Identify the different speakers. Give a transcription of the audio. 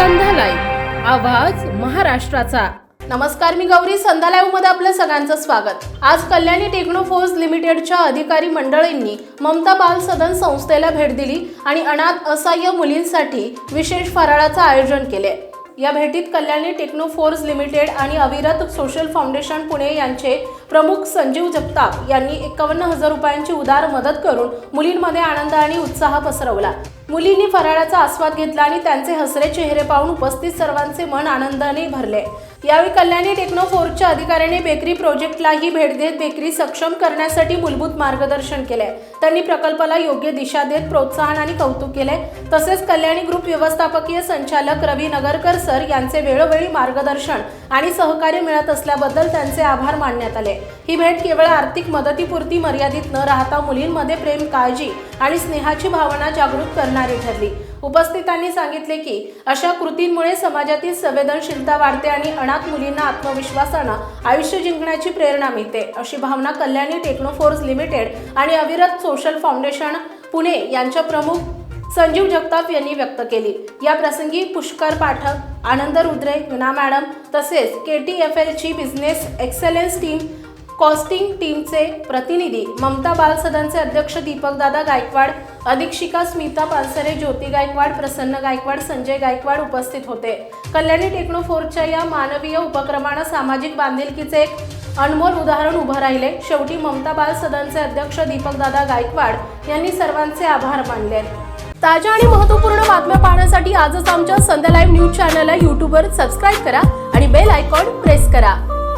Speaker 1: संधालय आवाज महाराष्ट्राचा. नमस्कार मी गौरी. संध्या लाईव्हमध्ये आपलं सगळ्यांचं स्वागत. आज कल्याणी टेक्नोफोर्स लिमिटेडच्या अधिकारी मंडळींनी ममता बाल सदन संस्थेला भेट दिली आणि अनाथ असहाय्य मुलींसाठी विशेष फराळाचं आयोजन केले. या भेटीत कल्याणी टेक्नोफोर्स लिमिटेड आणि अविरत सोशल फाउंडेशन पुणे यांचे प्रमुख संजीव जगताप यांनी एकावन्न हजार रुपयांची उदार मदत करून मुलींमध्ये आनंद आणि उत्साह पसरवला. मुलींनी फराळाचा आस्वाद घेतला आणि त्यांचे हसरे चेहरे पाहून उपस्थित सर्वांचे मन आनंदाने भरले. यावेळी कल्याणी टेक्नो टेक्नोफोर्सच्या अधिकाऱ्याने बेकरी प्रोजेक्टलाही भेट देत बेकरी सक्षम करण्यासाठी मूलभूत मार्गदर्शन केले त्यांनी प्रकल्पाला योग्य दिशा देत प्रोत्साहन आणि कौतुक केले तसेच कल्याणी ग्रुप व्यवस्थापकीय संचालक रवी नगरकर सर यांचे वेळोवेळी मार्गदर्शन आणि सहकार्य मिळत असल्याबद्दल त्यांचे आभार मानण्यात आले. ही भेट केवळ आर्थिक मदतीपुरती मर्यादित न राहता मुलींमध्ये प्रेम काळजी आणि स्नेहाची भावना जागृत करणारी ठरली. उपस्थितांनी सांगितले की अशा कृतींमुळे समाजातील संवेदनशीलता वाढते आणि अनाथ मुलींना आत्मविश्वासानं आयुष्य जिंकण्याची प्रेरणा मिळते. अशी भावना कल्याणी टेक्नोफोर्स लिमिटेड आणि अविरत सोशल फाउंडेशन पुणे यांच्या प्रमुख संजीव जगताप यांनी व्यक्त केली. या प्रसंगी पुष्कर पाठक आनंद रुद्रे विना मॅडम तसेच के टी एफ एलची बिझनेस एक्सलन्स टीम कॉस्टिंग टीमचे प्रतिनिधी ममता बाल सदनचे अध्यक्ष दीपकदादा गायकवाड अधीक्षिका स्मिता पानसरे ज्योती गायकवाड प्रसन्न गायकवाड संजय गायकवाड उपस्थित होते. कल्याणी टेक्नो फोरच्या या मानवीय उपक्रमानं सामाजिक बांधिलकीचे एक अनमोल उदाहरण उभं राहिले. शेवटी ममता बाल सदनचे अध्यक्ष दीपकदादा गायकवाड यांनी सर्वांचे आभार मानले. ताज्या आणि महत्त्वपूर्ण बातम्या पाहण्यासाठी आजच आमच्या संध्या लाईव्ह न्यूज चॅनलला यूट्यूबवर सबस्क्राईब करा आणि बेल आयकॉन प्रेस करा.